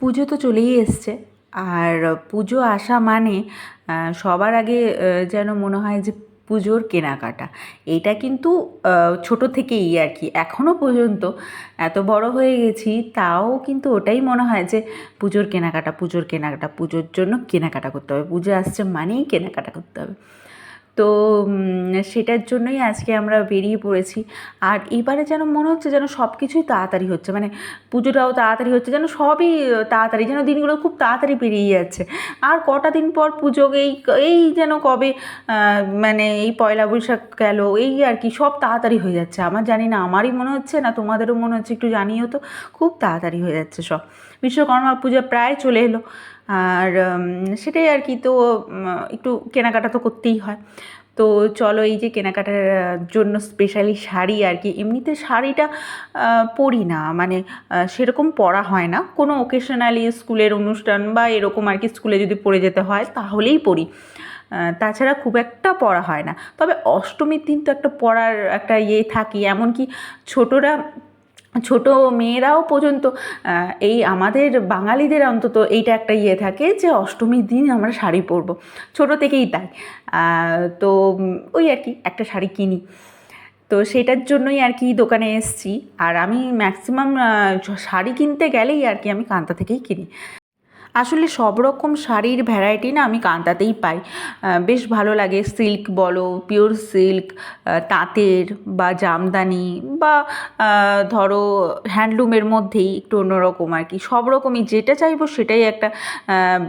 পুজো তো চলেই এসছে। আর পুজো আসা মানে সবার আগে যেন মনে হয় যে পুজোর কেনাকাটা। এটা কিন্তু ছোটো থেকেই আর কি এখনও পর্যন্ত এত বড় হয়ে গেছি, তাও কিন্তু ওটাই মনে হয় যে পুজোর কেনাকাটা পুজোর কেনাকাটা, পুজোর জন্য কেনাকাটা করতে হবে। পুজো আসছে মানেই কেনাকাটা করতে হবে। তো সেটার জন্যই আজকে আমরা বেরিয়ে পড়েছি। আর এবারে যেন মনে হচ্ছে যেন সব কিছুই তাড়াতাড়ি হচ্ছে। মানে পুজোটাও তাড়াতাড়ি হচ্ছে, যেন সবই তাড়াতাড়ি, যেন দিনগুলো খুব তাড়াতাড়ি পেরিয়ে যাচ্ছে। আর কটা দিন পর পুজো, এই এই যেন কবে মানে এই পয়লা বৈশাখ গেল, এই আর কি, সব তাড়াতাড়ি হয়ে যাচ্ছে। আমার জানি না, আমারই মনে হচ্ছে না, তোমাদেরও মনে হচ্ছে, একটু জানিও তো, খুব তাড়াতাড়ি হয়ে যাচ্ছে সব। বিশ্বকর্মা পূজা প্রায় চলে এলো। আর সেটাই আর কি। তো একটু কেনাকাটা তো করতেই হয়। তো চলো এই যে কেনাকাটার জন্য স্পেশালি শাড়ি আর কি। এমনিতে শাড়িটা পরি না। মানে সেরকম পরা হয় না। কোনো ওকেশনালি স্কুলের অনুষ্ঠান বা এরকম আর কি স্কুলে যদি পরে যেতে হয়, তাহলেই পরি। তাছাড়া খুব একটা পরা হয় না। তবে অষ্টমীর দিন তো একটা পরার একটা ইয়ে থাকি। এমনকি ছোটরা ছোট মেয়েরাও পর্যন্ত এই আমাদের বাঙালিদের অন্তত এইটা একটা ইয়ে থাকে যে অষ্টমীর দিন আমরা শাড়ি পরবো। ছোটো থেকেই তাই। তো ওই আর কি, একটা শাড়ি কিনি। তো সেটার জন্যই আর কি দোকানে এসছি। আর আমি ম্যাক্সিমাম শাড়ি কিনতে গেলেই আর কি আমি কান্তা থেকেই কিনি। আসলে সব রকম শাড়ির ভ্যারাইটি না আমি কান্তাতেই পাই। বেশ ভালো লাগে সিল্ক বলো পিওর সিল্ক তাঁতের বা জামদানি বা ধরো হ্যান্ডলুমের মধ্যেই একটু অন্যরকম আর কি। সব রকমই যেটা চাইব সেটাই একটা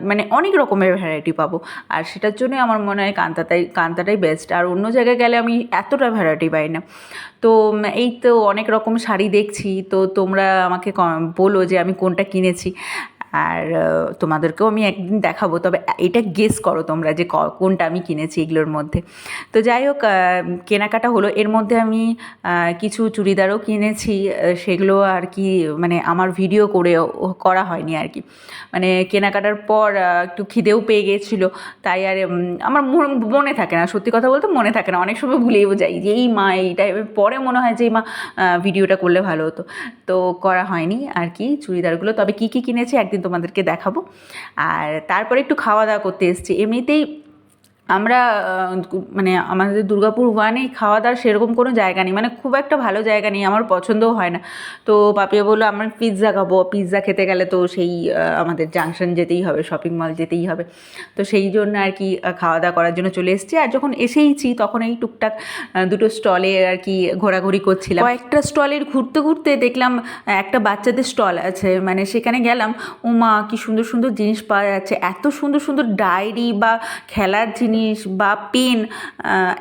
মানে অনেক রকমের ভ্যারাইটি পাবো। আর সেটার জন্যই আমার মনে হয় কান্তাটাই কান্তাটাই বেস্ট আর অন্য জায়গায় গেলে আমি এতটা ভ্যারাইটি পাই না। তো এই তো অনেক রকম শাড়ি দেখছি। তো তোমরা আমাকে বলো যে আমি কোনটা কিনেছি। আর তোমাদেরকেও আমি একদিন দেখাবো। তবে এটা গেস করো তোমরা যে কোনটা আমি কিনেছি এগুলোর মধ্যে। তো যাই হোক কেনাকাটা হলো। এর মধ্যে আমি কিছু চুড়িদারও কিনেছি। সেগুলো আর কি মানে আমার ভিডিও করে করা হয়নি আর কি। মানে কেনাকাটার পর একটু খিদেও পেয়ে গিয়েছিল তাই আর আমার মনে থাকে না। সত্যি কথা বলতে মনে থাকে না। অনেক সময় ভুলেও যাই যে এই মা এইটা পরে মনে হয় যে এই মা ভিডিওটা করলে ভালো হতো। তো করা হয়নি আর কি চুড়িদারগুলো। তবে কী কী কিনেছি একদিন তোমাদেরকে দেখাবো। আর তারপরে একটু খাওয়া দাওয়া করতে এসেছি। এমনিতেই আমরা মানে আমাদের দুর্গাপুর ওয়ানে খাওয়া দাওয়ার সেরকম কোনো জায়গা নেই। মানে খুব একটা ভালো জায়গা নেই, আমার পছন্দও হয় না। তো পাপিয়া বলল, আমার পিৎজা খাব পিৎজা খেতে গেলে তো সেই আমাদের জাংশন যেতেই হবে শপিং মল যেতেই হবে। তো সেই জন্য আর কি খাওয়া দাওয়া করার জন্য চলে এসেছি। আর যখন এসেইছি, তখন এই টুকটাক দুটো স্টলে আর কি ঘোরাঘুরি করছিলাম। কয়েকটা স্টলের ঘুরতে ঘুরতে দেখলাম একটা বাচ্চাদের স্টল আছে। মানে সেখানে গেলাম, উমা, কি সুন্দর সুন্দর জিনিস পাওয়া যাচ্ছে। এত সুন্দর সুন্দর ডায়েরি বা খেলার জিনিস বা পেন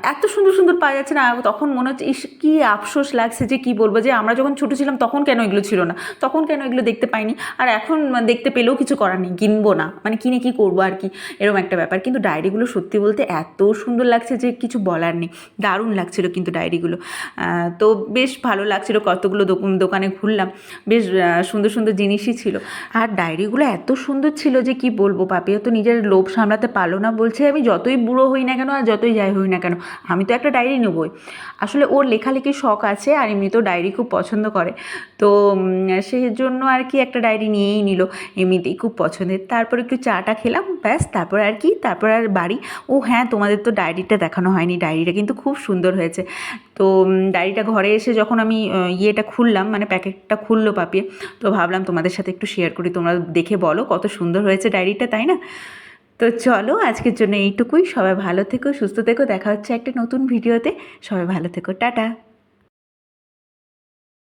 এত সুন্দর সুন্দর পাওয়া যাচ্ছে না। তখন মনে হচ্ছে, ইস, কী আফসোস লাগছে যে কি বলব? যে আমরা যখন ছোটো ছিলাম, তখন কেন এগুলো ছিল না? তখন কেন এগুলো দেখতে পাইনি? আর এখন দেখতে পেলেও কিছু করার নেই, কিনবো না। মানে কিনে কি করব আর কি? এরকম একটা ব্যাপার। কিন্তু ডায়েরিগুলো সত্যি বলতে এত সুন্দর লাগছে যে কিছু বলার নেই। দারুণ লাগছিল কিন্তু ডায়েরিগুলো। তো বেশ ভালো লাগছিল, কতগুলো দোক- দোকানে ঘুরলাম। বেশ সুন্দর সুন্দর জিনিসই ছিল। আর ডায়েরিগুলো এত সুন্দর ছিল যে কি বলব? পাপিয়া তো নিজের লোভ সামলাতে পারল না বলছে। আমি যতই বুড়ো হই না কেন আর যতই যাই হই না কেন, আমি তো একটা ডায়েরি নেবই। আসলে ওর লেখালেখির শখ আছে আর এমনিতেও ডায়েরি খুব পছন্দ করে। তো সেই জন্য আর কি একটা ডায়েরি নিয়েই নিল, এমনিতেই খুব পছন্দের। তারপর একটু চাটা খেলাম, ব্যাস, তারপর আর কি, তারপর আর বাড়ি। ও হ্যাঁ তোমাদের তো ডায়েরিটা দেখানো হয়নি ডায়েরিটা কিন্তু খুব সুন্দর হয়েছে। তো ডায়েরিটা ঘরে এসে যখন আমি ইয়েটা খুললাম মানে প্যাকেটটা খুললো পাপিয়ে, তো ভাবলাম তোমাদের সাথে একটু শেয়ার করি, তোমরা দেখে বলো কত সুন্দর হয়েছে ডায়েরিটা তাই না? তো চলো আজকের জন্য এইটুকুই। সবাই ভালো থেকো, সুস্থ থেকো। দেখা হচ্ছে একটা নতুন ভিডিওতে। সবাই ভালো থেকো। টাটা।